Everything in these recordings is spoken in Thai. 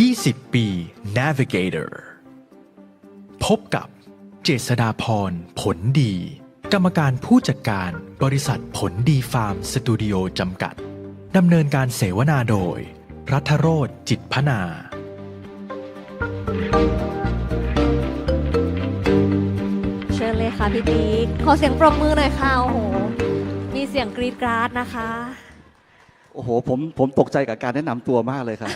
20 ปี Navigator พบกับเจษดาพร ผลดี กรรมการผู้จัดการบริษัทผลดีฟาร์มสตูดิโอจำกัด ดำเนินการเสวนาโดย รัฐโรธจิตพนา เชิญเลยค่ะพี่ติ๊กขอเสียงปรบมือหน่อยค่ะ โอ้โห มีเสียงกรีดกราดนะคะ โอ้โหผมผมตกใจกับการแนะนำตัวมากเลยครับ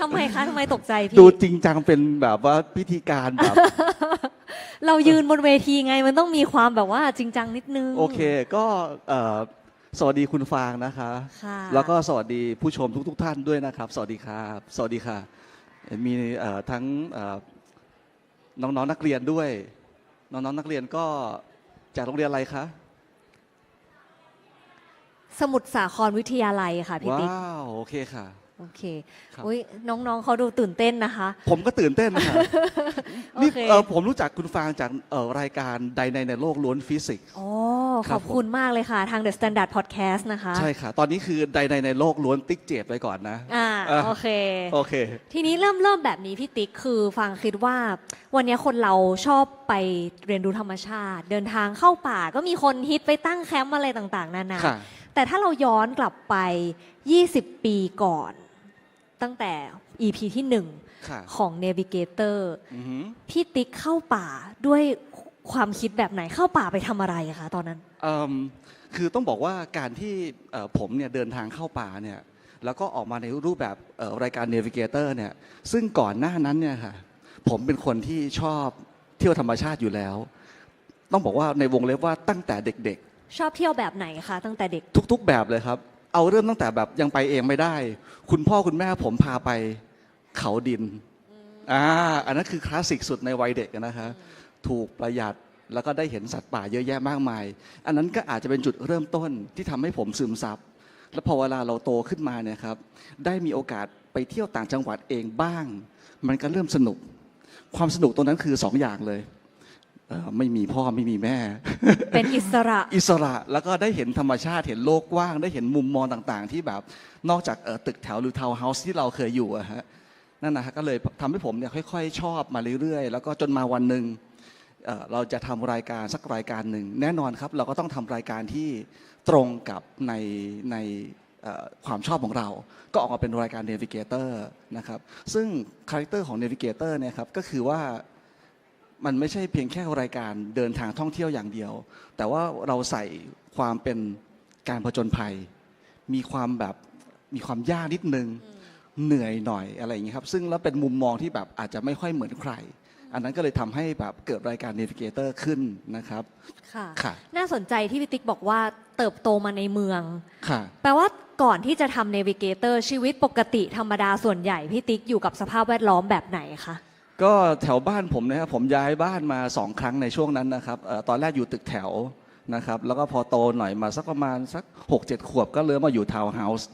ทำไมคะทำไมตกใจพี่ ดูจริงจังเป็นแบบว่าพิธีการแบบ เรายืนบนเวทีไงมันต้องมีความแบบว่าจริงจังนิดนึง โอเคก็เอ่อสวัสดีคุณฟางนะคะ ค่ะแล้วก็สวัสดีผู้ชมทุกๆท่านด้วยนะครับ สวัสดีครับ สวัสดีค่ะ มีเอ่อทั้งเอ่อน้องๆนักเรียนด้วย น้องๆนักเรียนก็จากโรงเรียนอะไรคะ สมุทรสาครวิทยาลัยค่ะพี่ติ๊ก ว้าวโอเคค่ะ โอเคครับ อุ้ยน้องๆเขาดูตื่นเต้นนะคะ ผมก็ตื่นเต้นนะคะนี่โอเค เอ่อผมรู้จักคุณฟางจากเอ่อรายการใดในในโลกล้วนฟิสิกส์โอ้คขรัอบบคุณมากเลยค่ะ ทาง The Standard Podcast นะคะ ใช่ค่ะ ตอนนี้คือใดในในโลกล้วนติ๊กเจดไปก่อนนะอ่าอะโอเค โอเค ทีนี้เริ่มเริ่มแบบนี้พี่ติ๊กคือฟังคิดว่า วันนี้คนเราชอบไปเรียนรู้ธรรมชาติ เดินทางเข้าป่าก็มีคนฮิตไปตั้งแคมป์อะไรต่าง ๆ นานาค่ะ แต่ถ้าเราย้อนกลับไป 20 ปีก่อน ตั้งแต่ EP ที่ค่ะ1ของ Navigator อือหือพี่ติ๊กเข้าป่าด้วยความคิดแบบไหนเข้าป่าไปทำอะไรอะคะตอนนั้นเอิ่มคือต้องบอกว่าการที่เอ่อผมเนี่ยเดินทางเข้าป่าเนี่ยแล้วก็ออกมาในรูปแบบเอ่อรายการ Navigator เนี่ยซึ่งก่อนหน้านั้นเนี่ยค่ะผมเป็นคนที่ชอบเที่ยวธรรมชาติอยู่แล้ว ต้องบอกว่าในวงเล็บว่าตั้งแต่เด็ก ชอบเที่ยวแบบไหนคะตั้งแต่เด็ก ทุกๆแบบเลยครับ เอาเริ่มตั้งแต่แบบยังไปเองไม่ได้ คุณพ่อคุณแม่ผมพาไปเขาดินอ่าอันนั้นคือคลาสสิกสุดในวัยเด็กนะคะ ถูกประหยัดแล้วก็ได้เห็นสัตว์ป่าเยอะแยะมากมาย อันนั้นก็อาจจะเป็นจุดเริ่มต้นที่ทำให้ผมซึมซับ แล้วพอเวลาเราโตขึ้นมาเนี่ยครับ ได้มีโอกาสไปเที่ยวต่างจังหวัดเองบ้าง มันก็เริ่มสนุก ความสนุกตรงนั้นคือสองอย่างเลย ไม่มีพ่อไม่มีแม่ เป็นอิสระ อิสระแล้วก็ได้เห็นธรรมชาติเห็นโลกกว้าง ได้เห็นมุมมองต่างๆ ที่แบบนอกจากเอ่อตึกแถวหรือทาวน์เฮาส์ที่เราเคยอยู่อะฮะนั่นนะฮะก็เลยทำให้ผมเนี่ยค่อย ๆ ชอบมาเรื่อยๆ แล้วก็จนมาวันหนึ่งเอ่อเราจะทำรายการสักรายการหนึ่งแน่นอนครับ เราก็ต้องทำรายการที่ตรงกับในในเอ่อความชอบของเรา ก็ออกมาเป็นรายการ Navigator นะครับ ซึ่งคาแรคเตอร์ของ Navigator เนี่ยครับก็คือว่า มันไม่ใช่เพียงแค่รายการเดินทางท่องเที่ยวอย่างเดียว แต่ว่าเราใส่ความเป็นการผจญภัย มีความแบบมีความยากนิดนึงเหนื่อยหน่อยอะไรอย่างนี้ครับ ซึ่งแล้วเป็นมุมมองที่แบบอาจจะไม่ค่อยเหมือนใคร อันนั้นก็เลยทำให้แบบเกิดรายการ Navigator ขึ้นนะครับค่ะค่ะน่าสนใจที่พี่ติ๊กบอกว่าเติบโตมาในเมืองค่ะ แปลว่าก่อนที่จะทำเนวิเกเตอร์ชีวิตปกติธรรมดาส่วนใหญ่พี่ติ๊กอยู่กับสภาพแวดล้อมแบบไหนคะ ก็แถวบ้านผมนะครับผมย้ายบ้านมาสองครั้งในช่วงนั้นนะครับเอ่อตอนแรกอยู่ตึกแถวนะครับแล้วก็พอโตหน่อยมาสักประมาณสัก6กเจ็ดขวบก็เริ่มมาอยู่ทาวน์เฮาส์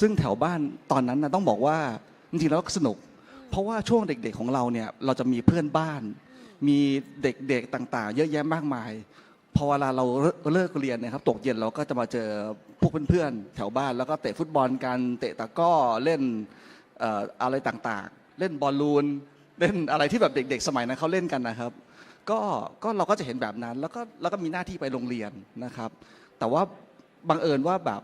ซึ่งแถวบ้านตอนนั้นนะต้องบอกว่าจริงๆแล้วก็สนุก เพราะว่าช่วงเด็กๆของเราเนี่ยเราจะมีเพื่อนบ้าน มีเด็กๆต่างๆ เยอะแยะมากมาย พอเวลาเราเลิกเรียนนะครับตกเย็นเราก็จะมาเจอพวกเพื่อนๆแถวบ้าน แล้วก็เตะฟุตบอลกันเตะตะกร้อเล่นเอ่ออะไรต่างๆ เล่นบอลลูน เล่นอะไรที่แบบเด็ก ๆ สมัยนั้นเขาเล่นกันนะครับ ก็ก็เราก็จะเห็นแบบนั้น แล้วก็แล้วก็มีหน้าที่ไปโรงเรียนนะครับ แต่ว่าบังเอิญว่าแบบ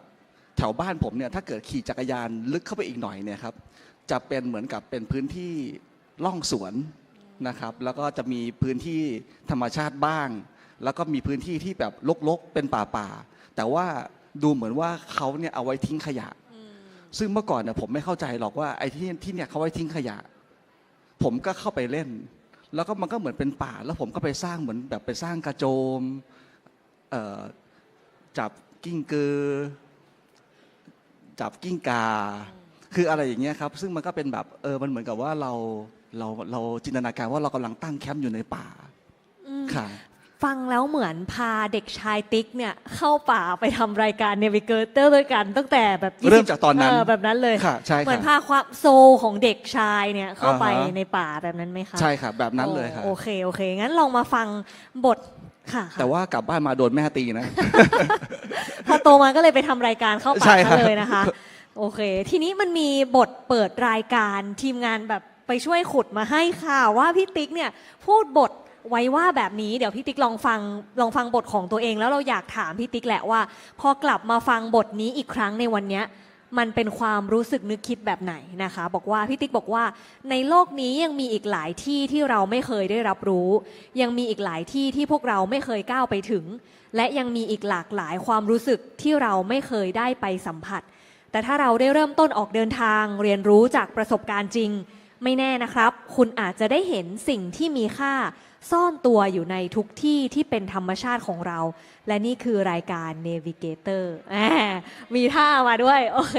แถวบ้านผมเนี่ยถ้าเกิดขี่จักรยานลึกเข้าไปอีกหน่อยเนี่ยครับจะเป็นเหมือนกับเป็นพื้นที่ล่องสวนนะครับ แล้วก็จะมีพื้นที่ธรรมชาติบ้าง แล้วก็มีพื้นที่ที่แบบลกๆเป็นป่าๆแต่ว่าดูเหมือนว่าเขาเนี่ยเอาไว้ทิ้งขยะ ซึ่งเมื่อก่อนเนี่ยผมไม่เข้าใจหรอกว่าไอ้ที่ที่เนี่ยเขาไว้ทิ้งขยะ ผมก็เข้าไปเล่น แล้วก็มันก็เหมือนเป็นป่า แล้วผมก็ไปสร้างเหมือนแบบไปสร้างกระโจมเอ่อจับกิ้งกือ จับกิ้งกา คืออะไรอย่างเงี้ยครับ ซึ่งมันก็เป็นแบบเออมันเหมือนกับว่าเราเราเราจินตนาการว่าเรากำลังตั้งแคมป์อยู่ในป่าอืมค่ะ ฟังแล้วเหมือนพาเด็กชายติ๊กเนี่ยเข้าป่าไปทำรายการเนวิเกเตอร์ด้วยกันตั้งแต่แบบ20เริ่มจากตอนนั้นเแบบนั้นเลยค่ะใช่เหมือนค่ะพาความโซลของเด็กชายเนี่ยเข้าไปอ่าฮะในป่าแบบนั้นไหมคะใช่ค่ะแบบนั้นเลยค่ะโอเคโอเคงั้นลองมาฟังบทค่ะค่ะแต่ว่ากลับบ้านมาโดนแม่ตีนะพอโตมาก็เลยไปทำรายการเข้าใช่ป่าครับเลยนะคะ โอเค ทีนี้มันมีบทเปิดรายการทีมงานแบบไปช่วยขุดมาให้ค่ะว่าพี่ติ๊กเนี่ยพูดบท ไว้ว่าแบบนี้เดี๋ยวพี่ติ๊กลองฟังลองฟังบทของตัวเอง แล้วเราอยากถามพี่ติ๊กแหละว่า พอกลับมาฟังบทนี้อีกครั้งในวันเนี้ยมันเป็นความรู้สึกนึกคิดแบบไหนนะคะ บอกว่าพี่ติ๊กบอกว่า ในโลกนี้ยังมีอีกหลายที่ที่เราไม่เคยได้รับรู้ ยังมีอีกหลายที่ที่พวกเราไม่เคยก้าวไปถึง และยังมีอีกหลากหลายความรู้สึกที่เราไม่เคยได้ไปสัมผัส แต่ถ้าเราได้เริ่มต้นออกเดินทาง เรียนรู้จากประสบการณ์จริง ไม่แน่นะครับ คุณอาจจะได้เห็นสิ่งที่มีค่า ซ่อนตัวอยู่ในทุกที่ที่เป็นธรรมชาติของเรา และนี่คือรายการ Navigator แหมมีท่ามาด้วยโอเค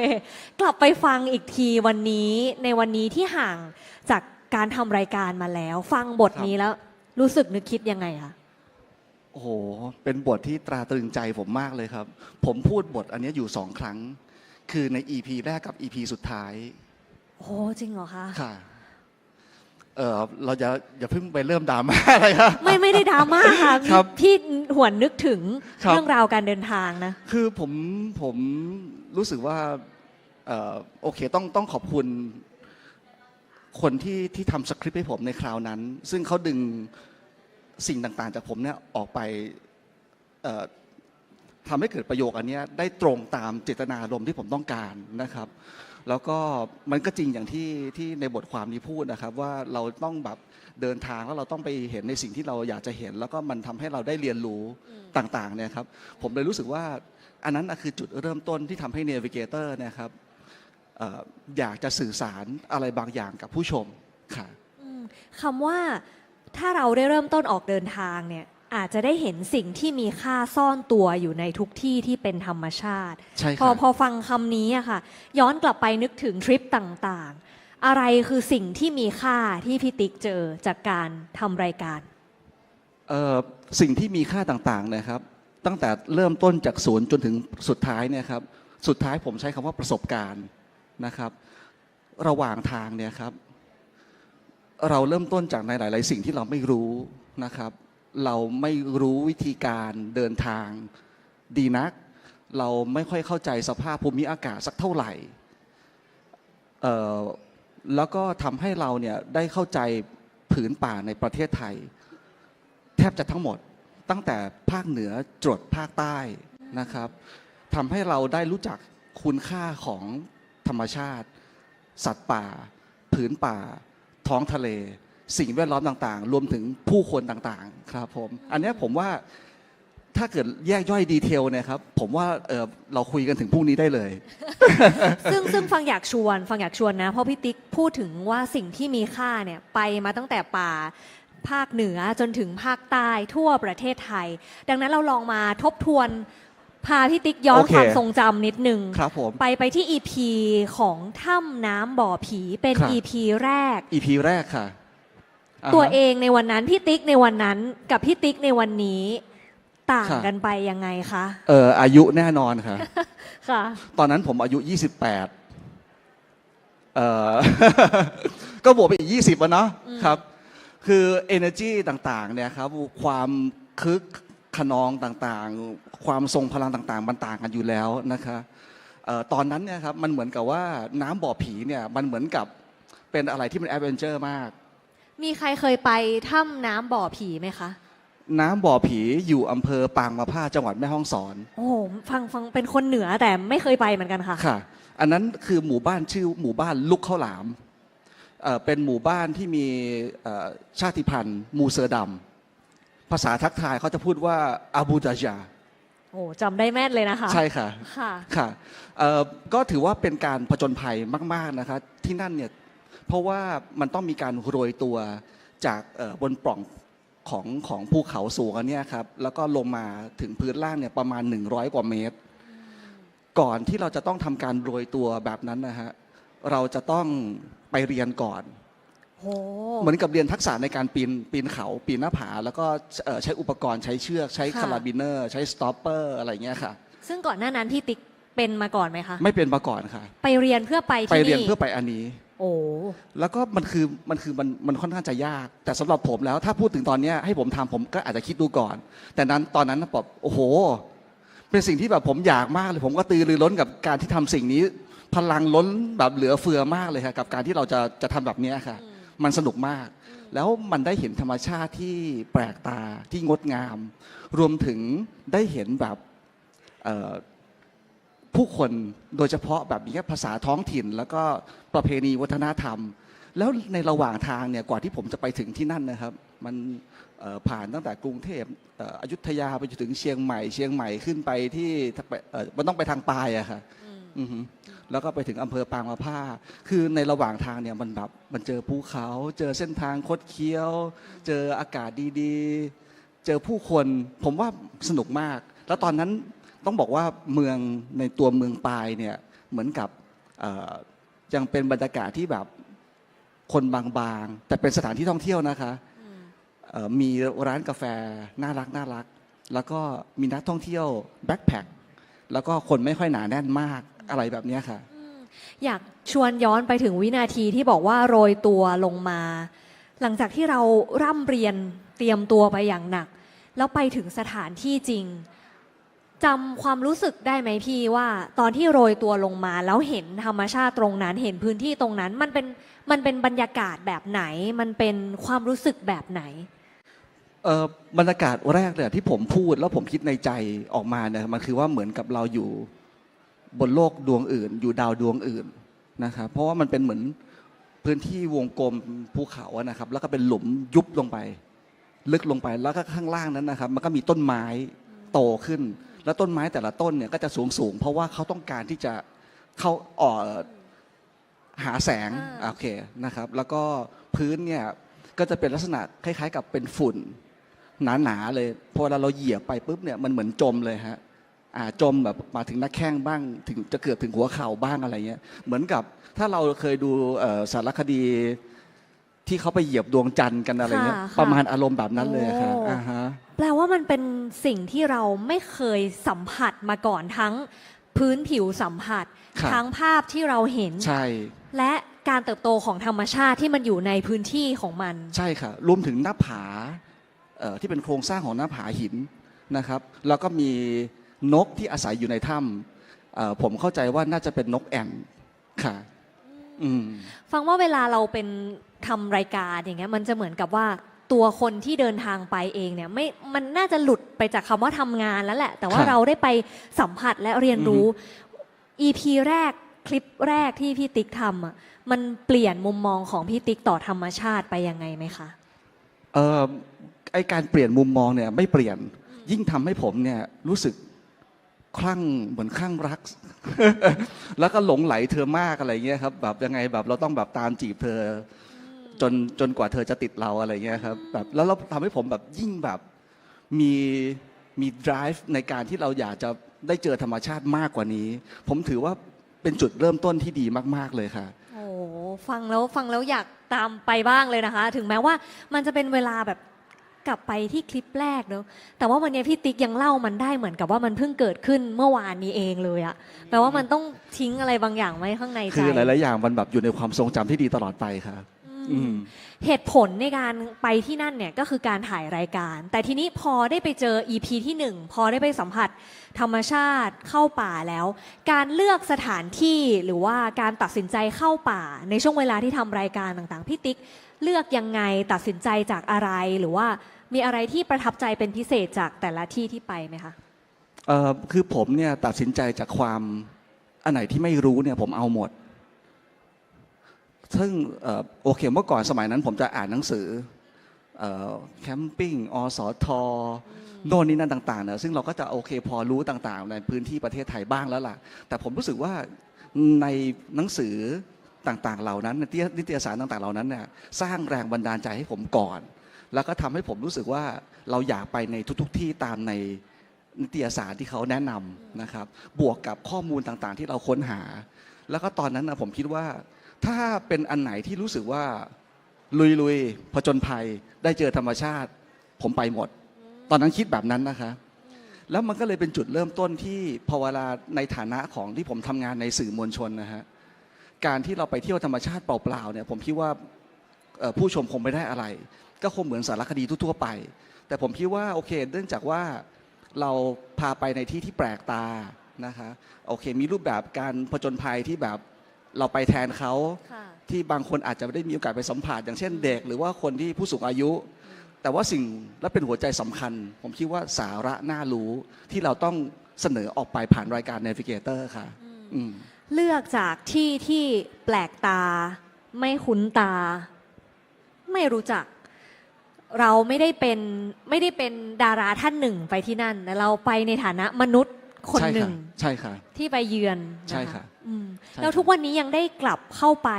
กลับไปฟังอีกทีวันนี้ในวันนี้ที่ห่างจากการทำรายการมาแล้ว ฟังบทนี้แล้วรู้สึกนึกคิดยังไงคะโอ้โห เป็นบทที่ตราตรึงใจผมมากเลยครับ ผมพูดบทอันเนี้ยอยู่สองครั้ง คือใน EP แรกกับ EP สุดท้าย โอ้จริงเหรอคะ ค่ะ เออเราจะอย่าเพิ่งไปเริ่มดราม่าอะไรครับ ไม่ไม่ได้ดราม่าค่ะครับพี่หวนนึกถึงครับ เรื่องราวการเดินทางนะ คือผมผมรู้สึกว่าเอ่อโอเคต้องต้องขอบคุณ คนที่ที่ทำสคริปต์ให้ผมในคราวนั้น ซึ่งเขาดึงสิ่งต่างๆ จากผมเนี่ยออกไปเอ่อ ทำให้เกิดประโยคอันเนี้ยได้ตรงตามเจตนารมณ์ที่ผมต้องการนะครับ แล้วก็มันก็จริงอย่างที่ที่ในบทความนี้พูดนะครับ ว่าเราต้องแบบเดินทางแล้วเราต้องไปเห็นในสิ่งที่เราอยากจะเห็น แล้วก็มันทำให้เราได้เรียนรู้ต่างๆเนี่ยครับผมเลยรู้สึกว่าอันนั้นน่ะคือจุดเริ่มต้นที่ทำให้ Navigator เนะครับเอ่ออยากจะสื่อสารอะไรบางอย่างกับผู้ชมค่ะอืมคำว่าถ้าเราได้เริ่มต้นออกเดินทางเนี่ย อาจจะได้เห็นสิ่งที่มีค่าซ่อนตัวอยู่ในทุกที่ที่เป็นธรรมชาติ ใช่พอค่ะพอฟังคำนี้อะค่ะ ย้อนกลับไปนึกถึงทริปต่างๆ อะไรคือสิ่งที่มีค่าที่พี่ติ๊กเจอจากการทำรายการ เอ่อสิ่งที่มีค่าต่างๆนะครับ ตั้งแต่เริ่มต้นจากศูนย์จนถึงสุดท้ายเนี่ยครับสุดท้ายผมใช้คำว่าประสบการณ์นะครับ ระหว่างทางเนี่ยครับ เราเริ่มต้นจากในหลาย ๆ สิ่งที่เราไม่รู้นะครับ เราไม่รู้วิธีการเดินทางดีนัก เราไม่ค่อยเข้าใจสภาพภูมิอากาศสักเท่าไหร่ แล้วก็ทำให้เราเนี่ยได้เข้าใจผืนป่าในประเทศไทย แทบจะทั้งหมดตั้งแต่ภาคเหนือจดภาคใต้นะครับทำให้เราได้รู้จักคุณค่าของธรรมชาติ สัตว์ป่า ผืนป่า ท้องทะเล สิ่งแวดล้อมต่างๆ รวมถึงผู้คนต่างๆ ครับผม อันเนี้ยผมว่าถ้าเกิดแยกย่อยดีเทลเนี่ยครับ ผมว่าเอ่อเราคุยกันถึงพรุ่งนี้ได้เลย ซึ่งซึ่งฟังอยากชวน ฟังอยากชวนนะ เพราะพี่ติ๊กพูดถึงว่าสิ่งที่มีค่าเนี่ยไปมาตั้งแต่ป่าภาคเหนือจนถึงภาคใต้ทั่วประเทศไทย ดังนั้นเราลองมาทบทวนพาพี่ติ๊กย้อนโอเคความทรงจำนิดนึงครับผมไปไปที่ EP ของถ้ำน้ำบ่อผีเป็นครับ EP แรก EP แรกค่ะาฮะ ตัวเองในวันนั้นพี่ติ๊กในวันนั้นกับพี่ติ๊กในวันนี้ต่างครับกันไปยังไงคะเอ่ออายุแน่นอนค่ะค่ะตอนนั้นผมอายุ 28เอ่อก็บวกไปอีก 20อะเนาะครับ คือ energy ต่างๆเนี่ยครับความคึกขนองต่างๆ ความทรงพลังต่างๆ มันต่างกันอยู่แล้วนะคะเอ่อตอนนั้นเนี่ยครับมันเหมือนกับว่าน้ำบ่อผีเนี่ยมันเหมือนกับเป็นอะไรที่เป็นแอดเวนเจอร์มาก มีใครเคยไปถ้ำน้ำบ่อผีไหมคะ น้ำบ่อผีอยู่อำเภอปางมะผ้าจังหวัดแม่ฮ่องสอน โอ้โหฟังฟังเป็นคนเหนือแต่ไม่เคยไปเหมือนกันค่ะ ค่ะ อันนั้นคือหมู่บ้านชื่อหมู่บ้านลุกข้าวหลามเอ่อเป็นหมู่บ้านที่มีเอ่อชาติพันธุ์ มูเซอร์ดำภาษาทักทายเขาจะพูดว่าอาบูดาจาโอ้จำได้แม่นเลยนะคะ ใช่ค่ะ ค่ะ ค่ะเอ่อก็ถือว่าเป็นการผจญภัยมาก ๆ นะคะ ที่นั่นเนี่ย เพราะว่ามันต้องมีการโรยตัวจากเอ่อบนปล่องของของภูเขาสูงอันเนี้ยครับแล้วก็ลงมาถึงพื้นล่างเนี่ยประมาณ 100 กว่าเมตร ก่อนที่เราจะต้องทำการโรยตัวแบบนั้นนะฮะเราจะต้องไปเรียนก่อนโหเหมือนกับเรียนทักษะในการปีนปีนเขาปีนหน้าผา แล้วก็เอ่อใช้อุปกรณ์ใช้เชือกใช้ค่ะคาราบิเนอร์ ใช้สต็อปเปอร์อะไรเงี้ยค่ะ ซึ่งก่อนหน้านั้นพี่ติ๊กเป็นมาก่อนไหมคะ ไม่เป็นมาก่อนค่ะ ไปเรียนเพื่อไปไปที่เรียนนี่เพื่อไปอันนี้ โอ้แล้วก็มันคือมันคือมันมันค่อนข้างจะยาก แต่สำหรับผมแล้ว ถ้าพูดถึงตอนเนี้ยให้ผมทำผมก็อาจจะคิดดูก่อน แต่นั้นตอนนั้นแบบโอ้โห เป็นสิ่งที่แบบผมอยากมากเลย ผมก็ตือรือร้นกับการที่ทำสิ่งนี้ พลังล้นแบบเหลือเฟือมากเลยค่ะกับการที่เราจะจะทำแบบเนี้ยค่ะ มันสนุกมาก แล้วมันได้เห็นธรรมชาติที่แปลกตาที่งดงาม รวมถึงได้เห็นแบบเอ่อ ผู้คนโดยเฉพาะแบบนี้ภาษาท้องถิ่น แล้วก็ประเพณีวัฒนธรรม แล้วในระหว่างทางเนี่ยกว่าที่ผมจะไปถึงที่นั่นนะครับ มันเอ่อผ่านตั้งแต่กรุงเทพเอ่ออยุธยาไปจนถึงเชียงใหม่ เชียงใหม่ขึ้นไปที่เอ่อมันต้องไปทางปลายอะค่ะอือฮึแล้วก็ไปถึงอำเภอปางมะผ้า คือในระหว่างทางเนี่ยมันแบบมันเจอภูเขา เจอเส้นทางคดเคี้ยว เจออากาศดีๆ เจอผู้คน ผมว่าสนุกมาก แล้วตอนนั้น ต้องบอกว่าเมืองในตัวเมืองปายเนี่ยเหมือนกับเอ่อยังเป็นบรรยากาศที่แบบคนบางๆ แต่เป็นสถานที่ท่องเที่ยวนะคะเอ่อมีร้านกาแฟน่ารักน่ารัก แล้วก็มีนักท่องเที่ยวแบ็คแพคแล้วก็คนไม่ค่อยหนาแน่นมากอะไรแบบเนี้ยค่ะ อยากชวนย้อนไปถึงวินาทีที่บอกว่าโรยตัวลงมา หลังจากที่เราร่ำเรียนเตรียมตัวไปอย่างหนัก แล้วไปถึงสถานที่จริง จำความรู้สึกได้ไหมพี่ว่า ตอนที่โรยตัวลงมาแล้วเห็นธรรมชาติตรงนั้น เห็นพื้นที่ตรงนั้น มันเป็นมันเป็นบรรยากาศแบบไหน มันเป็นความรู้สึกแบบไหนเอ่อบรรยากาศแรกเลยที่ผมพูดแล้วผมคิดในใจออกมาเนี่ยมันคือว่าเหมือนกับเราอยู่บนโลกดวงอื่น อยู่ดาวดวงอื่นนะครับเพราะว่ามันเป็นเหมือนพื้นที่วงกลมภูเขาอะนะครับ แล้วก็เป็นหลุมยุบลงไป ลึกลงไปแล้วก็ข้างล่างนั้นนะครับ มันก็มีต้นไม้โตขึ้น แล้วต้นไม้แต่ละต้นเนี่ยก็จะสูงสูงๆเพราะว่าเขาต้องการที่จะเข้าเอ่อหาแสงอ่าโอเคนะครับ แล้วก็พื้นเนี่ยก็จะเป็นลักษณะคล้าย ๆ กับเป็นฝุ่นหนาๆเลยพอเวลาเราเหยียบไปปุ๊บเนี่ยมันเหมือนจมเลยฮะอ่าจมแบบมาถึงหน้าแข้งบ้างถึงจะเกือบถึงหัวเข่าบ้างอะไรเงี้ยเหมือนกับถ้าเราเคยดูเอ่อสารคดี ที่เขาไปเหยียบดวงจันทร์กันอะไรเงี้ยค่ะค่ะ ประมาณอารมณ์แบบนั้นเลยค่ะโอ้อ่าฮะ แปลว่ามันเป็นสิ่งที่เราไม่เคยสัมผัสมาก่อนทั้งพื้นผิวสัมผัส ครับ ทั้งภาพที่เราเห็น ใช่และการเติบโตของธรรมชาติที่มันอยู่ในพื้นที่ของมัน ใช่ค่ะรวมถึงหน้าผาเอ่อที่เป็นโครงสร้างของหน้าผาหินนะครับแล้วก็มีนกที่อาศัยอยู่ในถ้ำเอ่อผมเข้าใจว่าน่าจะเป็นนกแอ่นค่ะ อืม ฟังว่าเวลาเราเป็น ทำรายการอย่างเงี้ยมันจะเหมือนกับว่าตัวคนที่เดินทางไปเองเนี่ยไม่มันน่าจะหลุดไปจากคำว่าทำงานแล้วแหละ แต่ว่าครับเราได้ไปสัมผัสและเรียนรู้ EP แรกคลิปแรกที่พี่ติ๊กทำอะมันเปลี่ยนมุมมองของพี่ติ๊กต่อธรรมชาติไปยังไงไหมคะเอ่อไอการเปลี่ยนมุมมองเนี่ยไม่เปลี่ยนยิ่งทำให้ผมเนี่ยรู้สึกคลั่งเหมือนคลั่งรัก แล้วก็หลงไหลเธอมากอะไรเงี้ยครับแบบยังไงแบบเราต้องแบบตามจีบเธออ จนจนกว่าเธอจะติดเราอะไรเงี้ยครับแบบแล้วเราทำให้ผมแบบยิ่งแบบมีมี drive ในการที่เราอยากจะได้เจอธรรมชาติมากกว่านี้ ผมถือว่าเป็นจุดเริ่มต้นที่ดีมาก ๆเลยค่ะ โอ้ฟังแล้วฟังแล้วอยากตามไปบ้างเลยนะคะ ถึงแม้ว่ามันจะเป็นเวลาแบบกลับไปที่คลิปแรกเนอะแต่ว่าวันนี้พี่ติ๊กยังเล่ามันได้เหมือนกับว่ามันเพิ่งเกิดขึ้นเมื่อวานนี้เองเลยอะแปลว่ามันต้องทิ้งอะไรบางอย่างไว้ข้างในใจ คือหลายๆอย่างมันแบบอยู่ในความทรงจำที่ดีตลอดไปครับอืม เหตุผลในการไปที่นั่นเนี่ยก็คือการถ่ายรายการ แต่ทีนี้พอได้ไปเจอ EP ที่หนึ่งพอได้ไปสัมผัสธรรมชาติเข้าป่าแล้ว การเลือกสถานที่หรือว่าการตัดสินใจเข้าป่า ในช่วงเวลาที่ทำรายการต่างๆพี่ติ๊กเลือกยังไงตัดสินใจจากอะไรหรือว่ามีอะไรที่ประทับใจเป็นพิเศษจากแต่ละที่ที่ไปไหมคะเอ่อคือผมเนี่ยตัดสินใจจากความอันไหนที่ไม่รู้เนี่ยผมเอาหมด ซึ่งอโอเคเมื่อก่อนสมัยนั้นผมจะอ่านหนังสืออแคมปิ้งอสทโน่นนี่นั่นต่างๆเนี่ยซึ่งเราก็จะโอเคพอรู้ต่างๆ ในพื้นที่ประเทศไทยบ้างแล้วล่ะ แต่ผมรู้สึกว่าในหนังสือต่างๆ เหล่านั้นนิตยนิตยสารต่างๆ เหล่านั้นเนี่ยสร้างแรงบันดาลใจให้ผมก่อน แล้วก็ทำให้ผมรู้สึกว่าเราอยากไปในทุกๆที่ตามในนิตยสารที่เขาแนะนำนะครับ บวกกับข้อมูลต่างๆ ที่เราค้นหา แล้วก็ตอนนั้นนะผมคิดว่า ถ้าเป็นอันไหนที่รู้สึกว่า ลุยๆผจญภัย ได้เจอธรรมชาติ ผมไปหมด ตอนนั้นคิดแบบนั้นนะคะ แล้วมันก็เลยเป็นจุดเริ่มต้นที่พอเวลาในฐานะของที่ผมทำงานในสื่อมวลชนนะฮะการที่เราไปเที่ยวธรรมชาติเปล่าๆเนี่ยผมคิดว่าผู้ชมคงไม่ได้อะไร ก็คงเหมือนสารคดีทั่วๆไป แต่ผมคิดว่าโอเคเนื่องจากว่าเราพาไปในที่ที่แปลกตานะคะโอเค มีรูปแบบการผจญภัยที่แบบ เราไปแทนเขาค่ะ ที่บางคนอาจจะไม่ได้มีโอกาสไปสัมผัสอย่างเช่นเด็ก หรือว่าคนที่ผู้สูงอายุ แต่ว่าสิ่งและเป็นหัวใจสำคัญ ผมคิดว่าสาระน่ารู้ที่เราต้องเสนอออกไปผ่านรายการ Navigator ค่ะ อืม เลือกจากที่ที่แปลกตา ไม่คุ้นตา ไม่รู้จัก เราไม่ได้เป็นไม่ได้เป็นดาราท่านหนึ่งไปที่นั่นแต่เราไปในฐานะมนุษย์ คนใช่หนึ่ค่ะงใช่ค่ะ ที่ไปเยือนนใช่ค่ะอืมใช่แล้วค่ะทุกวันนี้ยังได้กลับเข้าไป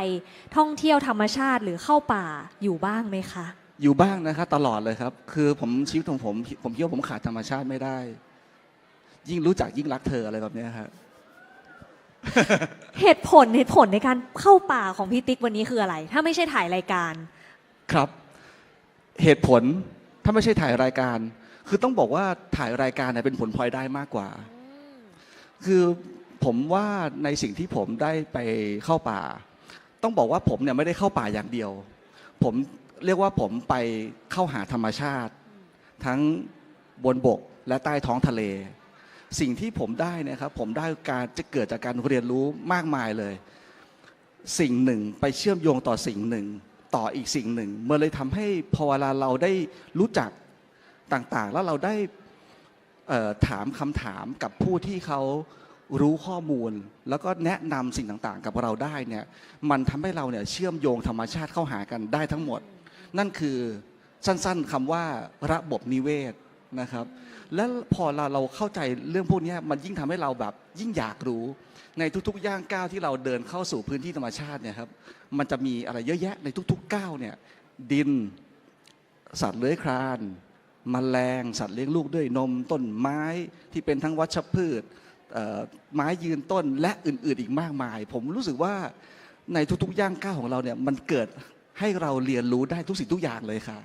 ท่องเที่ยวธรรมชาติหรือเข้าป่าอยู่บ้างไหมคะ อยู่บ้างนะครับตลอดเลยครับ คือผมชีวิตของผม ผมคิดว่าผมขาดธรรมชาติไม่ได้ ยิ่งรู้จักยิ่งรักเธออะไรแบบเนี้ยครับเหตุผลเหตุผลในการเข้าป่าของพี่ติ๊กวันนี้คืออะไร ถ้าไม่ใช่ถ่ายรายการ ครับ เหตุผลถ้าไม่ใช่ถ่ายรายการ คือต้องบอกว่าถ่ายรายการเนี่ยเป็นผลพลอยได้มากกว่า คือผมว่าในสิ่งที่ผมได้ไปเข้าป่า ต้องบอกว่าผมเนี่ยไม่ได้เข้าป่าอย่างเดียว ผมเรียกว่าผมไปเข้าหาธรรมชาติ ทั้งบนบกและใต้ท้องทะเล สิ่งที่ผมได้นะครับผมได้การจะเกิดจากการเรียนรู้มากมายเลย สิ่งหนึ่งไปเชื่อมโยงต่อสิ่งหนึ่ง ต่ออีกสิ่งหนึ่ง เมื่อเลยทำให้พอเวลาเราได้รู้จักต่างๆ แล้วเราได้ ถามคำถามกับผู้ที่เขารู้ข้อมูล แล้วก็แนะนำสิ่งต่างๆ กับเราได้เนี่ยมันทำให้เราเนี่ยเชื่อมโยงธรรมชาติเข้าหากันได้ทั้งหมด นั่นคือสั้นๆคำว่าระบบนิเวศนะครับ แล้วพอเราเราเข้าใจเรื่องพวกนี้มันยิ่งทำให้เราแบบยิ่งอยากรู้ ในทุกๆย่างก้าวที่เราเดินเข้าสู่พื้นที่ธรรมชาติเนี่ยครับมันจะมีอะไรเยอะแยะในทุกๆก้าวเนี่ยดิน สัตว์เลื้อยคลาน มแมลงสัตว์เลี้ยงลูกด้วยนมต้นไม้ที่เป็นทั้งวัชพืชไม้ยืนต้นและอื่น ๆ อีกมากมาย ผมรู้สึกว่าในทุกๆย่างก้าวของเราเนี่ยมันเกิดให้เราเรียนรู้ได้ทุกสิ่งทุกอย่างเลยค่ะ